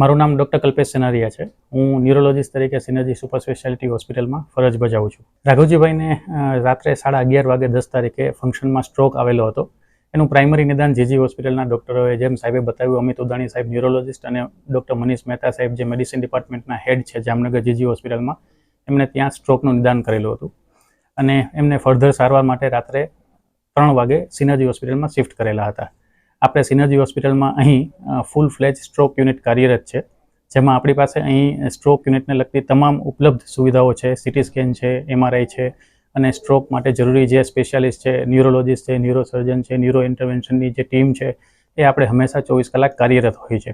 મારું નામ ડૉક્ટર કલ્પેશ સેનારિયા છે. હું ન્યુરોલોજીસ્ટ તરીકે સિનર્જી સુપર સ્પેશિયાલિટી હોસ્પિટલમાં ફરજ બજાવું છું. રાઘવજીભાઈને રાત્રે સાડા અગિયાર વાગે દસ તારીખે ફંક્શનમાં સ્ટ્રોક આવેલો હતો. એનું પ્રાઇમરી નિદાન જેજી હોસ્પિટલના ડૉક્ટરોએ જેમ સાહેબે બતાવ્યું, અમિત ઉદાણી સાહેબ ન્યુરોલોજિસ્ટ અને ડૉક્ટર મનીષ મહેતા સાહેબ જે મેડિસિન ડિપાર્ટમેન્ટના હેડ છે જામનગર જીજી હોસ્પિટલમાં એમને ત્યાં સ્ટ્રોકનું નિદાન કરેલું હતું. અને એમને ફર્ધર સારવાર માટે રાત્રે ત્રણ વાગે સિનર્જી હોસ્પિટલમાં શિફ્ટ કરેલા હતા. આપણે સિનર્જી હોસ્પિટલમાં અહીં ફૂલ ફ્લેજ સ્ટ્રોક યુનિટ કાર્યરત છે. જેમાં આપણી પાસે અહીં સ્ટ્રોક યુનિટને લગતી તમામ ઉપલબ્ધ સુવિધાઓ છે. સિટી સ્કેન છે એમઆરઆઈ છે, અને સ્ટ્રોક માટે જરૂરી જે સ્પેશિયાલિસ્ટ છે ન્યુરોલોજીસ્ટ છે ન્યુરોસર્જન છે ન્યુરો ઇન્ટરવેન્શનની જે ટીમ છે, એ આપણે હંમેશા ચોવીસ કલાક કાર્યરત હોય છે.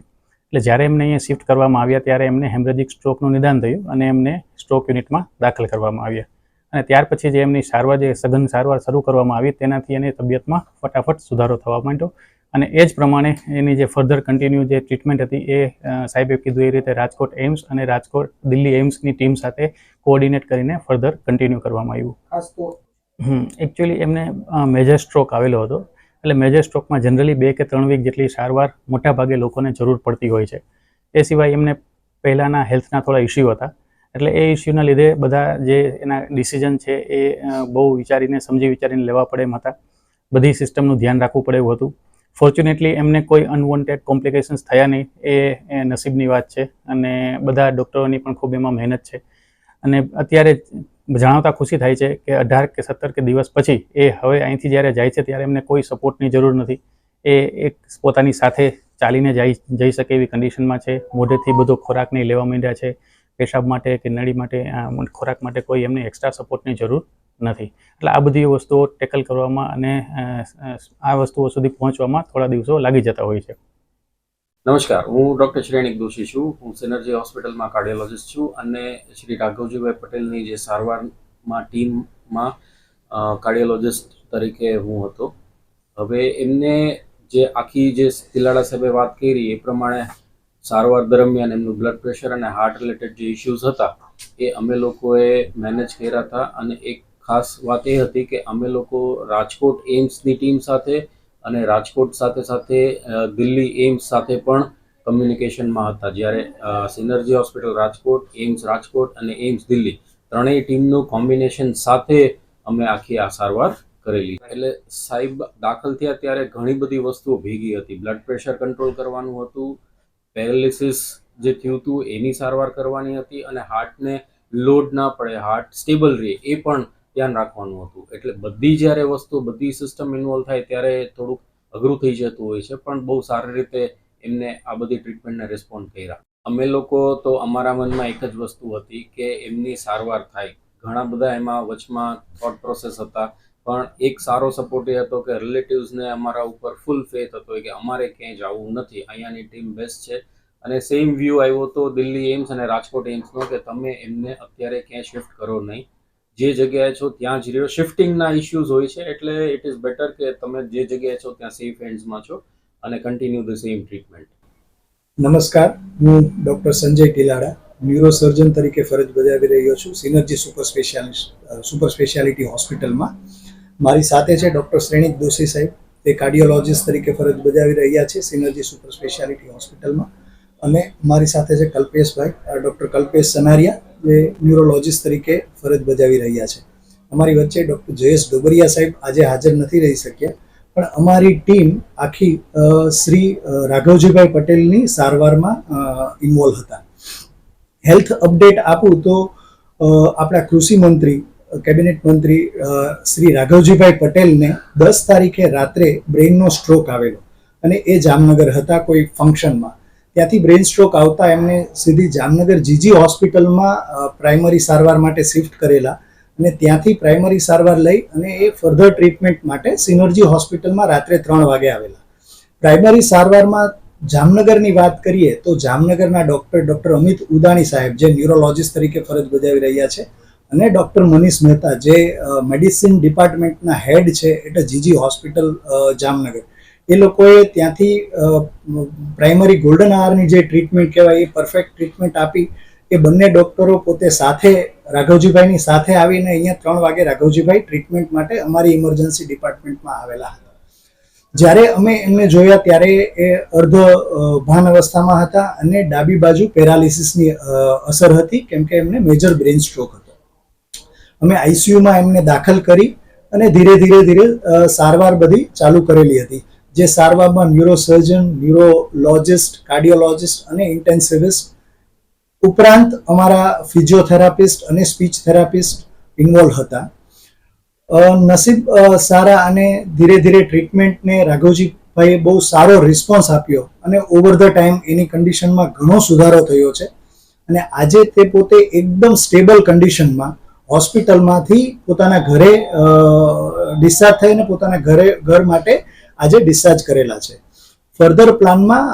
એટલે જ્યારે એમને અહીંયા શિફ્ટ કરવામાં આવ્યા, ત્યારે એમને હેમરેજિક સ્ટ્રોકનું નિદાન થયું અને એમને સ્ટ્રોક યુનિટમાં દાખલ કરવામાં આવ્યા. અને ત્યાર પછી જે એમની સારવાર, જે સઘન સારવાર શરૂ કરવામાં આવી, તેનાથી એની તબિયતમાં ફટાફટ સુધારો થવા માંડ્યો. અને એ જ પ્રમાણે એની જે ફર્ધર કન્ટિન્યુ જે ટ્રીટમેન્ટ હતી એ સાહેબે કીધું એ રીતે રાજકોટ એમ્સ અને રાજકોટ દિલ્હી એમ્સની ટીમ સાથે કોઓર્ડિનેટ કરીને ફર્ધર કન્ટિન્યુ કરવામાં આવ્યું. ખાસ તો એકચ્યુઅલી એમને મેજર સ્ટ્રોક આવેલો હતો. એટલે મેજર સ્ટ્રોકમાં જનરલી બે કે ત્રણ વીક જેટલી સારવાર મોટાભાગે લોકોને જરૂર પડતી હોય છે. એ સિવાય એમને પહેલાંના હેલ્થના થોડા ઇસ્યુ હતા. એટલે એ ઇસ્યુના લીધે બધા જે એના ડિસિઝન છે એ બહુ વિચારીને સમજી વિચારીને લેવા પડે એમ હતા. બધી સિસ્ટમનું ધ્યાન રાખવું પડે એવું હતું. ફોર્ચ્યુનેટલી એમને કોઈ અનવોન્ટેડ કોમ્પ્લિકેશન્સ થયા નહીં. એ એ નસીબની વાત છે અને બધા ડૉક્ટરોની પણ ખૂબ એમાં મહેનત છે. અને અત્યારે જણાવતા ખુશી થાય છે કે અઢાર કે સત્તર કે દિવસ પછી એ હવે અહીંથી જ્યારે જાય છે ત્યારે એમને કોઈ સપોર્ટની જરૂર નથી. એ એક પોતાની સાથે ચાલીને જઈ જઈ શકે એવી કન્ડિશનમાં છે. મોઢેથી બધો ખોરાક નહીં લેવા માંડ્યા છે. પેશાબ માટે કે નળી માટે ખોરાક માટે કોઈ એમને એક્સ્ટ્રા સપોર્ટની જરૂર નથી. એટલે આ બધી વસ્તુઓ ટેકલ કરવામાં અને આ વસ્તુઓ સુધી પહોંચવામાં થોડા દિવસો લાગી જતા હોય છે. નમસ્કાર. હું ડૉક્ટર શ્રેણિક દોશી છું. હું સિનર્જી હોસ્પિટલમાં કાર્ડિયોલોજિસ્ટ છું અને શ્રી રાઘવજીભાઈ પટેલની જે સારવારમાં ટીમમાં કાર્ડિયોલોજિસ્ટ તરીકે હું હતો. હવે એમને જે આખી જે તિલાડા સાહેબે વાત કરી એ પ્રમાણે સારવાર દરમિયાન એમનું બ્લડ પ્રેશર અને હાર્ટ રિલેટેડ જે ઇશ્યુઝ હતા, એ અમે લોકોએ મેનેજ કર્યા હતા અને એક ખાસ વાત એ હતી કે અમે લોકો રાજકોટ એમ્સની ટીમ સાથે અને રાજકોટ સાથે સાથે દિલ્હી એમ્સ સાથે પણ કમ્યુનિકેશનમાં હતા. જ્યારે synergy hospital Rajkot AIIMS Rajkot અને એમ્સ દિલ્હી ત્રણેય ટીમનું કોમ્બિનેશન સાથે અમે આખી આ સારવાર કરેલી. એટલે સાહેબ દાખલ થયા ત્યારે ઘણી બધી વસ્તુઓ ભેગી હતી. બ્લડ પ્રેશર કંટ્રોલ કરવાનું હતું પેરાલિસિસ જે થયું હતું, એની સારવાર કરવાની હતી અને હાર્ટને લોડ ના પડે હાર્ટ સ્ટેબલ રહે, એ પણ ધ્યાન રાખવાનું હતું. એટલે બધી જ્યારે વસ્તુ, બધી સિસ્ટમ ઇન્વોલ્વ થાય ત્યારે થોડુંક અઘરું થઈ જતું હોય છે, પણ બહુ સારી રીતે એમને આ બધી ટ્રીટમેન્ટને રિસ્પોન્ડ કર્યા. અમે લોકો તો અમારા મનમાં એક જ વસ્તુ હતી કે એમની સારવાર થાય. ઘણા બધા એમાં વચમાં થોટ પ્રોસેસ હતા, પણ એક સારો સપોર્ટ એ હતો કે રિલેટિવ્સને અમારા ઉપર ફૂલ ફેથ હતો કે અમારે ક્યાંય જવું નથી, અહીંયાની ટીમ બેસ્ટ છે. અને સેમ વ્યૂ આવ્યો તો દિલ્હી એમ્સ અને રાજકોટ એમ્સનો કે તમે એમને અત્યારે ક્યાંય શિફ્ટ કરો નહીં. જે જગ્યાએ છો ત્યાં જ રહ્યો. શિફ્ટિંગના ઇસ્યુઝ હોય છે, એટલે ઇટ ઇઝ બેટર કે તમે જે જગ્યાએ છો ત્યાં સેફ હેન્ડ્સમાં છો અને કન્ટિન્યુ ધ સેમ ટ્રીટમેન્ટ નમસ્કાર, હું ડૉક્ટર સંજય કિલાડા ન્યુરોસર્જન તરીકે ફરજ બજાવી રહ્યો છું synergy super specialist super speciality હોસ્પિટલમાં મારી સાથે છે ડૉક્ટર શ્રેણિક દોશી સાહેબ તે કાર્ડિયોલોજિસ્ટ તરીકે ફરજ બજાવી રહ્યા છે સિનર્જી સુપર સ્પેશિયાલિટી હોસ્પિટલમાં અને મારી સાથે છે કલ્પેશભાઈ ડૉક્ટર કલ્પેશ સનારિયા જે ન્યુરોલોજિસ્ટ તરીકે ફરજ બજાવી રહ્યા છે. અમારી વચ્ચે ડૉક્ટર જયેશ ડોબરિયા સાહેબ આજે હાજર નથી રહી શક્યા, પણ અમારી ટીમ આખી શ્રી રાઘવજીભાઈ પટેલની સારવારમાં ઇન્વોલ્વ હતા. હેલ્થ અપડેટ આપું તો આપણા કૃષિ મંત્રી, કેબિનેટ મંત્રી શ્રી રાઘવજીભાઈ પટેલને દસ તારીખે રાત્રે બ્રેઇનનો સ્ટ્રોક આવેલો અને એ જામનગર હતા કોઈ ફંક્શનમાં. ત્યાંથી બ્રેઇન સ્ટ્રોક આવતા એમને સીધી જામનગર જીજી હોસ્પિટલમાં પ્રાઇમરી સારવાર માટે શિફ્ટ કરેલા અને ત્યાંથી પ્રાઇમરી સારવાર લઈ અને એ ફર્ધર ટ્રીટમેન્ટ માટે સિનર્જી હોસ્પિટલમાં રાત્રે ત્રણ વાગે આવેલા. પ્રાઇમરી સારવારમાં જામનગરની વાત કરીએ તો જામનગરના ડૉક્ટર ડૉક્ટર અમિત ઉદાણી સાહેબ, જે ન્યુરોલોજિસ્ટ તરીકે ફરજ બજાવી રહ્યા છે અને ડૉક્ટર મનીષ મહેતા, જે મેડિસિન ડિપાર્ટમેન્ટના હેડ છે, એટલે જીજી હોસ્પિટલ જામનગર. એ લોકોએ ત્યાંથી પ્રાઇમરી ગોલ્ડન આવરની જે ટ્રીટમેન્ટ કહેવાય, એ પરફેક્ટ ટ્રીટમેન્ટ આપી. એ બંને ડૉક્ટરો પોતે સાથે, રાઘવજીભાઈની સાથે આવીને અહીંયા ત્રણ વાગે રાઘવજીભાઈ ટ્રીટમેન્ટ માટે અમારી ઇમરજન્સી ડિપાર્ટમેન્ટમાં આવેલા હતા. જ્યારે અમે એમને જોયા ત્યારે એ અર્ધ ભાન અવસ્થામાં હતા અને ડાબી બાજુ પેરાલિસિસની અસર હતી, કેમ કે એમને મેજર બ્રેન સ્ટ્રોક હતો. અમે આઈસીયુમાં એમને દાખલ કરી અને ધીરે ધીરે ધીરે સારવાર બધી ચાલુ કરેલી હતી. જે સારવારમાં ન્યુરોસર્જન, ન્યુરોલોજિસ્ટ, કાર્ડિયોલોજિસ્ટ અને ઇન્ટેન્સિવિસ્ટ, ઉપરાંત અમારા ફિઝિયોથેરાપિસ્ટ અને સ્પીચ થેરાપિસ્ટ ઇન્વોલ્વ હતા. નસીબ સારા અને ધીરે ધીરે ટ્રીટમેન્ટને રાઘવજીભાઈએ બહુ સારો રિસ્પોન્સ આપ્યો અને ઓવર ધ ટાઈમ એની કન્ડિશનમાં ઘણો સુધારો થયો છે. અને આજે તે પોતે એકદમ સ્ટેબલ કન્ડિશનમાં હોસ્પિટલમાંથી પોતાના ઘરે ડિસ્ચાર્જ થઈને પોતાના ઘરે, ઘર માટે આજે ડિસ્ચાર્જ કરેલા છે. ફર્ધર પ્લાનમાં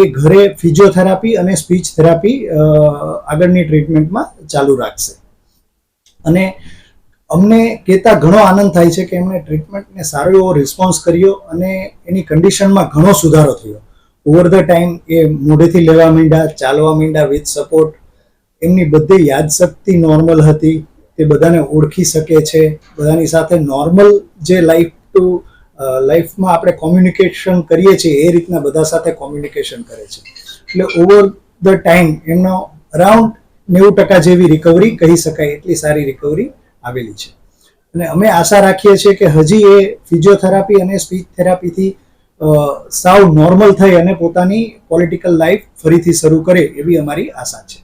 એ ઘરે ફિઝિયોથેરાપી અને સ્પીચ થેરાપી આગળની ટ્રીટમેન્ટમાં ચાલુ રાખશે. અને અમને કહેતા ઘણો આનંદ થાય છે કે એમણે ટ્રીટમેન્ટને સારો એવો રિસ્પોન્સ કર્યો અને એની કન્ડિશનમાં ઘણો સુધારો થયો. ઓવર ધ ટાઈમ એ મોઢેથી લેવા માંડ્યા, ચાલવા માંડ્યા વિથ સપોર્ટ એમની બધી યાદશક્તિ નોર્મલ હતી. તે બધાને ઓળખી શકે છે. બધાની સાથે નોર્મલ જે લાઈફ ટુ લાઈફમાં આપણે કોમ્યુનિકેશન કરીએ છીએ, એ રીતના બધા સાથે કોમ્યુનિકેશન કરે છે. એટલે ઓવર ધ ટાઈમ એમનો અરાઉન્ડ નેવું ટકા જેવી રિકવરી કહી શકાય, એટલી સારી રિકવરી આવેલી છે. અને અમે આશા રાખીએ છીએ કે હજી એ ફિઝિયોથેરાપી અને સ્પીચ થેરાપીથી સાવ નોર્મલ થઈ અને પોતાની પોલિટિકલ લાઈફ ફરીથી શરૂ કરે એવી અમારી આશા છે.